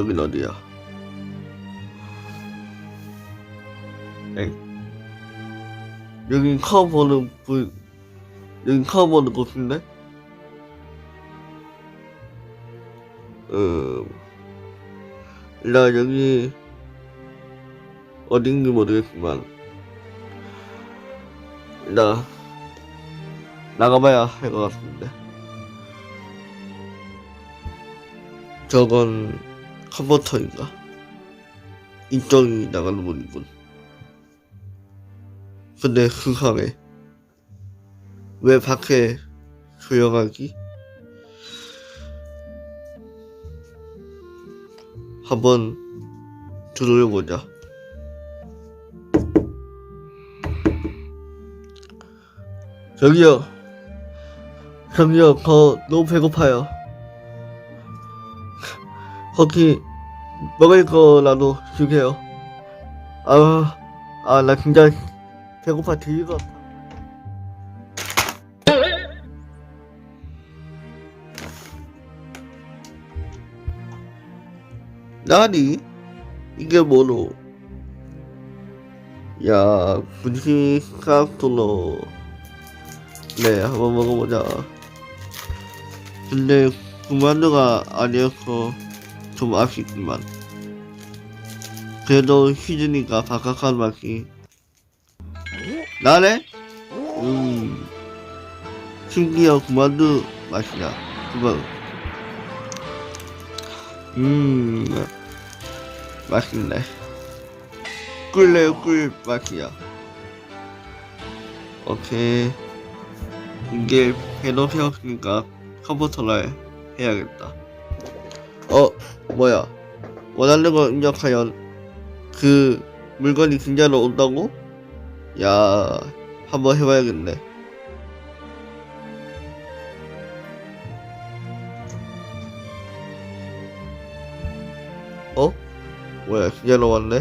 여긴 어디야? 엥? 여긴 커버는 부 여긴 커버는 곳인데? 음, 나 여기 어딘지 모르겠지만 나 나가봐야 할 것 같은데 저건 컨버터인가? 이쪽이 나가는 문이군 근데 수상해 왜 밖에 조용하기? 한번 들어보자. 저기요. 저기요, 저 너무 배고파요. 혹시 먹을 거라도 주세요. 아, 아, 나 진짜 배고파 같아. 나니? 이게 뭐노? 야, 분식 카토노. 네, 한번 먹어보자. 근데 구만두가 아니어서 좀 아쉽지만. 그래도 시즈니까 바삭한 맛이. 나네? 음. 심지어 구만두 맛이야. 그거. 음, 맛있네. 꿀래요, 꿀 맛이야. 오케이. 이게 배너 세웠으니까 컴퓨터를 해야겠다. 어, 뭐야. 원하는 걸 입력하면 그 물건이 진짜로 온다고? 야, 한번 해봐야겠네. 어? 뭐야, 진짜로 왔네?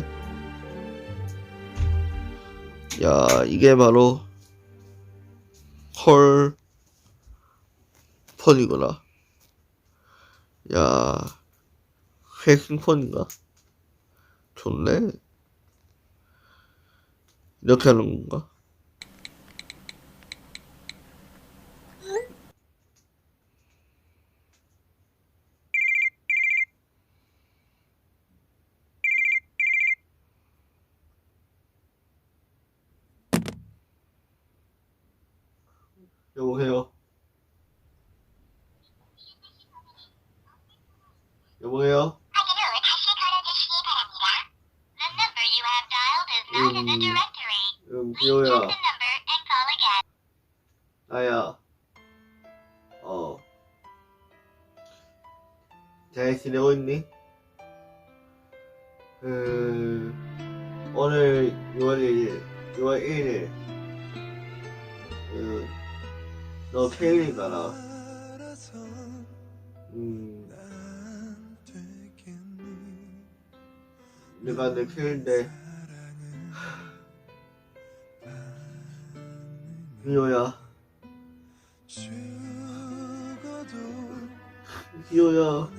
야, 이게 바로 헐 폰이구나. 야, 회సిం폰인가? 좋네. 이렇게 하는 건가? 여보세요? 여보세요? 음. 음, check 비호야. 나야. 어. 잘 지내고 있니? 그, 오늘 6월 1일, 6월 1일, 그, 너 생일이잖아. 음, 내가 내 생일인데, 비호야. 비호야.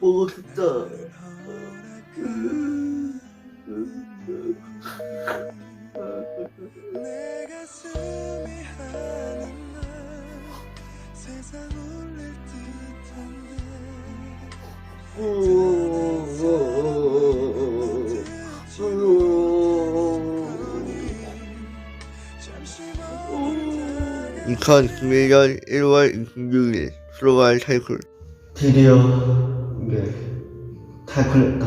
보고 싶다. 내 2021년 1월 26일 수로발 탈쿨 드디어 이게 탈쿨했다.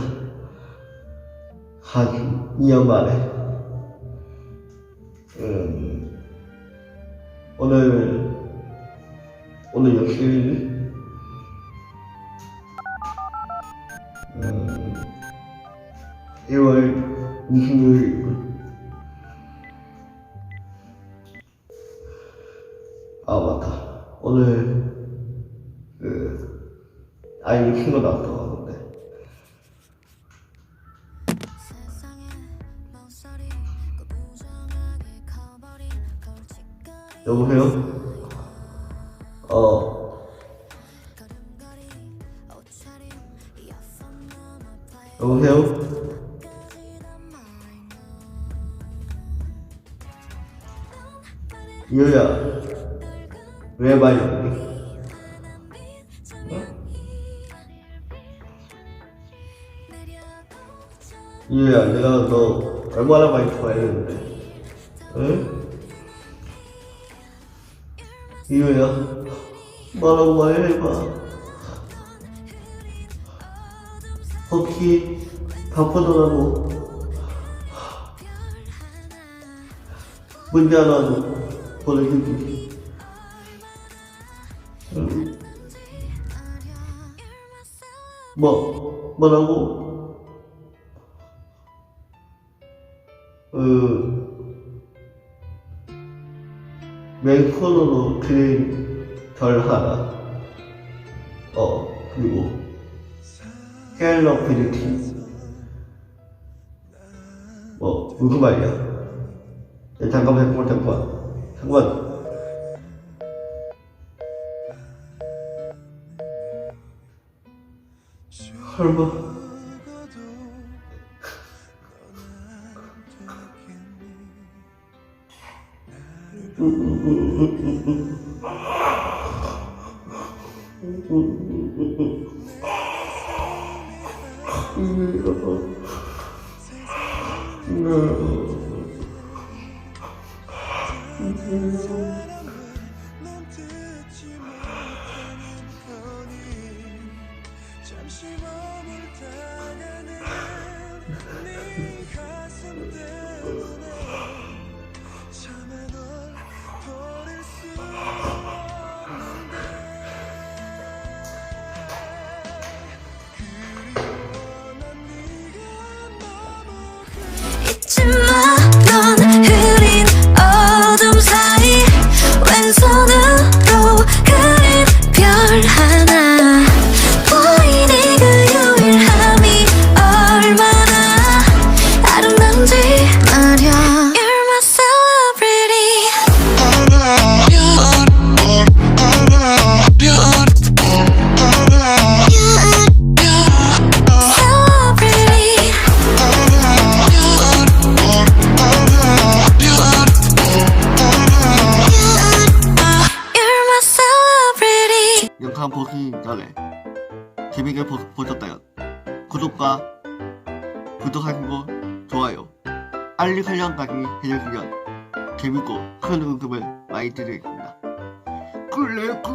한 2년 만에 음, 오늘 오늘 역시 음, 1월 26일 것 같아. 오늘 그 아이 킹거 나왔다고 하던데. 여보세요? 어. 여보세요? 유야 왜 없니? 어? 이효야, 내가 너 얼마나 많이 좋아했는데, 응? 이효야, 뭐라고 말해봐. 혹시 바쁘더라고 문제 하나도 보내주지 뭐 뭐라고? 그 맨손으로 그린 별 하나 어 그리고 헬로 필리핀 뭐 무슨 말이야? 야, 잠깐만 잠깐만 잠깐만. 잠깐만 설마 넌 영상 보기 전에 재밌게 보, 보셨다면 구독과 구독하시고 좋아요 알림 설정까지 해주시면 재밌고 큰 웃음을 많이 드리겠습니다. 그래